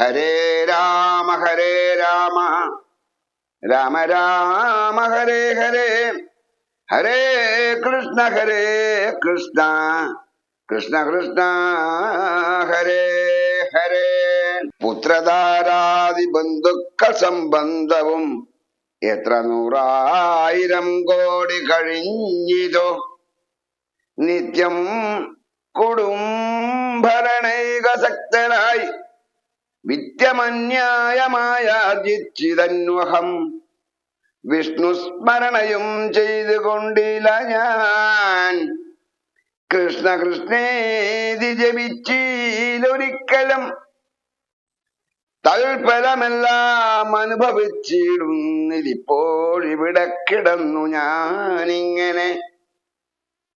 ഹരേ രാമ ഹരേ രാമ. രാമ രാമ ഹരേ ഹരേ. ഹരേ കൃഷ്ണ ഹരേ കൃഷ്ണ. കൃഷ്ണ കൃഷ്ണ ഹരേ ഹരേ. പുത്രധാരാദി ബന്ധുക്കൾ സംബന്ധവും എത്ര നൂറായിരം കോടി കഴിഞ്ഞിതോ. നിത്യം കുടുംബരണൈകസക്തനായി വിദ്യമന്യായമായ വിഷ്ണുസ്മരണയും ചെയ്തു ചെയ്തുകൊണ്ടില്ല ഞാൻ. കൃഷ്ണ കൃഷ്ണേതി ജപിച്ചിലൊരിക്കലും. തൽഫലമെല്ലാം അനുഭവിച്ചിടുന്നിതിപ്പോൾ ഇവിടെ കിടന്നു ഞാനിങ്ങനെ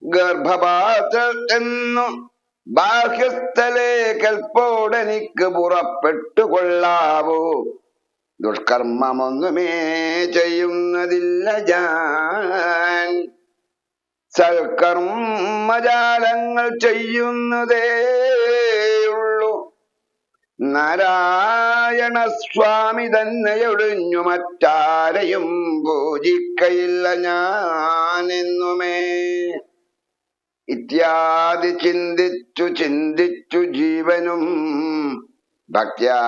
ഗർഭപാത്രത്തെന്നു ബാഹ്യസ്ഥലേ കൽപ്പോടെനിക്ക് പുറപ്പെട്ടു കൊള്ളാവോ ദുഷ്കർമ്മമൊന്നുമേ ചെയ്യുന്നതില്ല ഞാൻ. സൽക്കർമ്മജാലങ്ങൾ ചെയ്യുന്നതേയുള്ളൂ നാരായണ സ്വാമി തന്നെയൊഴിഞ്ഞു മറ്റാരെയും പൂജിക്കയില്ല ഞാനെന്നുമേ. ഇത്യാദി ചിന്തിച്ചു ചിന്തിച്ചു ജീവനും ഭക്യാ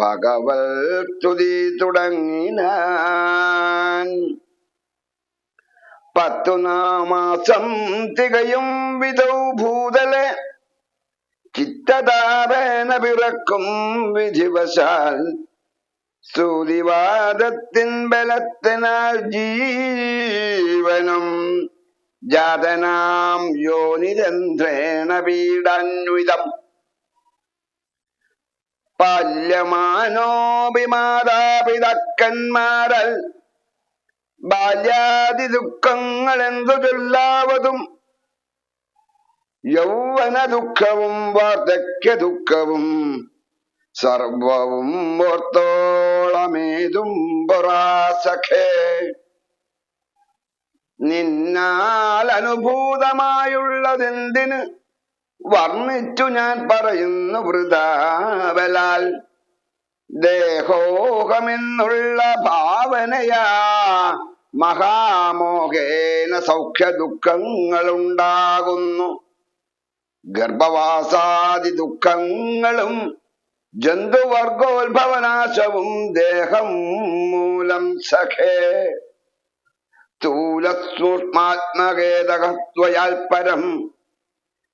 ഭഗവൽ സ്തുതി തുടങ്ങിനാൻ. പത്തു നാമാസം തികയും വിധൗ ഭൂതലെ ചിത്തതാപേന പിറക്കും വിധിവശാൽ സ്തുതിവാദത്തിൻ ബലത്തിനാൽ ജീവനും ജാതനാം യോനിരന്ധ്രേണ പീഡാന്വിതം. പാല്യമാനോപിമാതാപിതക്കന്മാരൽ ബാല്യാദി ദുഃഖങ്ങൾ എന്തു ചൊല്ലാവതും? യൗവന ദുഃഖവും വാർദ്ധക്യ ദുഃഖവും സർവവും ഓർത്തോളമേതും പൊറാസഖേ. നിന്നാൽ അനുഭൂതമായുള്ളതെന്തിന്? വർണിച്ചു ഞാൻ പറയുന്നു വൃതാവലാൽ. ദേഹോഹമെന്നുള്ള ഭാവനയാ മഹാമോഹേന സൗഖ്യ ദുഃഖങ്ങളുണ്ടാകുന്നു ഗർഭവാസാദി ദുഃഖങ്ങളും ജന്തുവർഗോത്ഭവനാശവും ദേഹം മൂലം സഖേ. സ്ഥൂലസൂക്ഷ്മാത്മകേതകത്വയാൽ പരം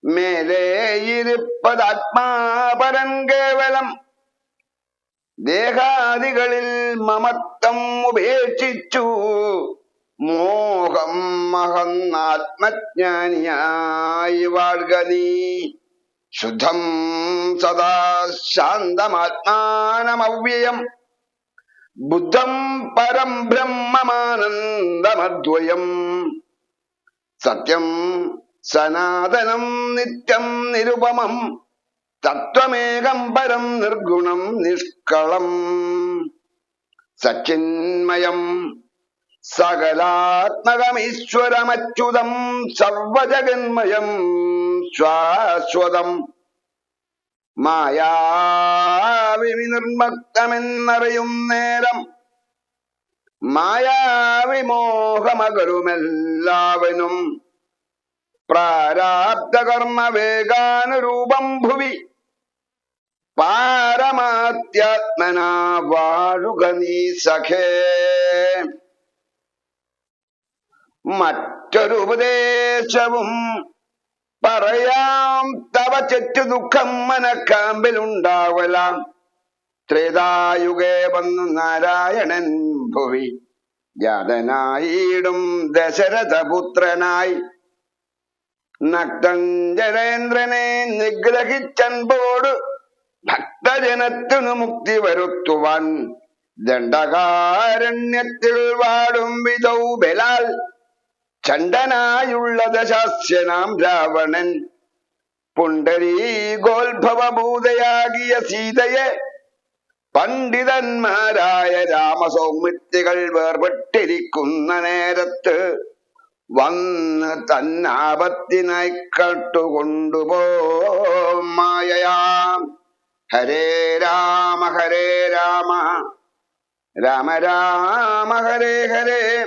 മേലേയിരിപ്പതാത്മാപരം കേവലം. ദേഹാദികളിൽ മമത്വം ഉപേക്ഷിച്ചു. മോഹം മഹന്നാത്മജ്ഞാനിയായി വാഴ്ക ശുദ്ധം സദാ ശാന്തമാത്മാനമവ്യയം. ബുദ്ധം പരം ബ്രഹ്മമാനന്ദമദ്വയം. സത്യം സനാതനം നിത്യം നിരുപമം. തത്വമേകം പരം നിർഗുണം നിഷ്കളം. സച്ചിന്മയം സകലാത്മകമീശ്വരമച്യുതം സർവജഗന്മയം ശാശ്വതം. മായാവി നിർമ്മക്തമെന്നറിയും നേരം. മായാവിമോഹമകരുമെല്ലാവനും പ്രാരാബ്ധകർമ്മ വേഗാനുരൂപം ഭുവി. പാരമാത്യാത്മനാ വാഴുക നീ സഖേ. മറ്റൊരു ഉപദേശവും പറയാം. തവ ചെറ്റു ദുഃഖം മനക്കാമ്പിലുണ്ടാവലാം ത്രേതായുഗേ വന്നു നാരായണൻ ഭുവി. ജാതനായിടും ദശരഥപുത്രനായി. നക്തഞ്ജരേന്ദ്രനെ നിഗ്രഹിച്ചൻപോട് ഭക്തജനത്തിനു മുക്തി വരുത്തുവാൻ ദണ്ഡകാരണ്യത്തിൽ വാടും വിധൗ ബലാൽ. ചണ്ടനായുള്ള ദശാസ്യനാം രാവണൻ. പുണ്ടരീഗോത്ഭവഭൂതയാകിയ സീതയെ പണ്ഡിതന്മാരായ രാമസൗമിത്യകൾ വേർപെട്ടിരിക്കുന്ന നേരത്ത് വന്ന് തന്നാപത്തിനായി കട്ടുകൊണ്ടുപോയാം ഹരേ രാമ ഹരേ രാമ. രാമ രാമ ഹരേ ഹരേ.